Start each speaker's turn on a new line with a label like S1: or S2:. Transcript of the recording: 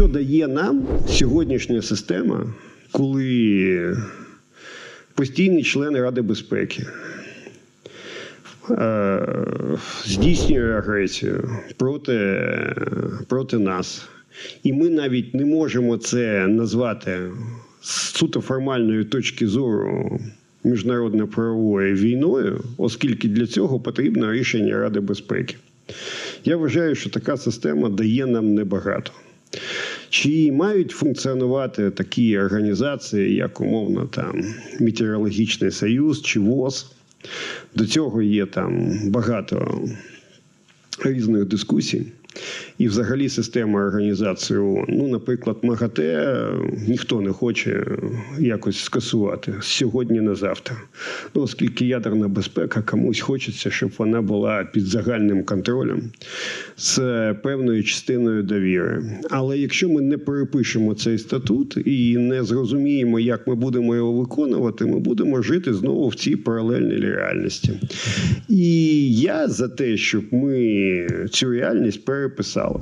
S1: Що дає нам сьогоднішня система, коли постійний член Ради безпеки е, здійснює агресію проти, проти нас, і ми навіть не можемо це назвати з суто формальної точки зору міжнародно-правовою війною, оскільки для цього потрібно рішення Ради безпеки. Я вважаю, що така система дає нам небагато. Чи мають функціонувати такі організації, як умовно там Метеорологічний Союз чи ВОЗ? До цього є там багато різних дискусій. І взагалі система організації ООН. Ну, наприклад, МАГАТЕ ніхто не хоче якось скасувати сьогодні на завтра. Ну, оскільки ядерна безпека комусь хочеться, щоб вона була під загальним контролем з певною частиною довіри. Але якщо ми не перепишемо цей статут і не зрозуміємо, як ми будемо його виконувати, ми будемо жити знову в цій паралельній реальності. І я за те, щоб ми цю реальність переписали.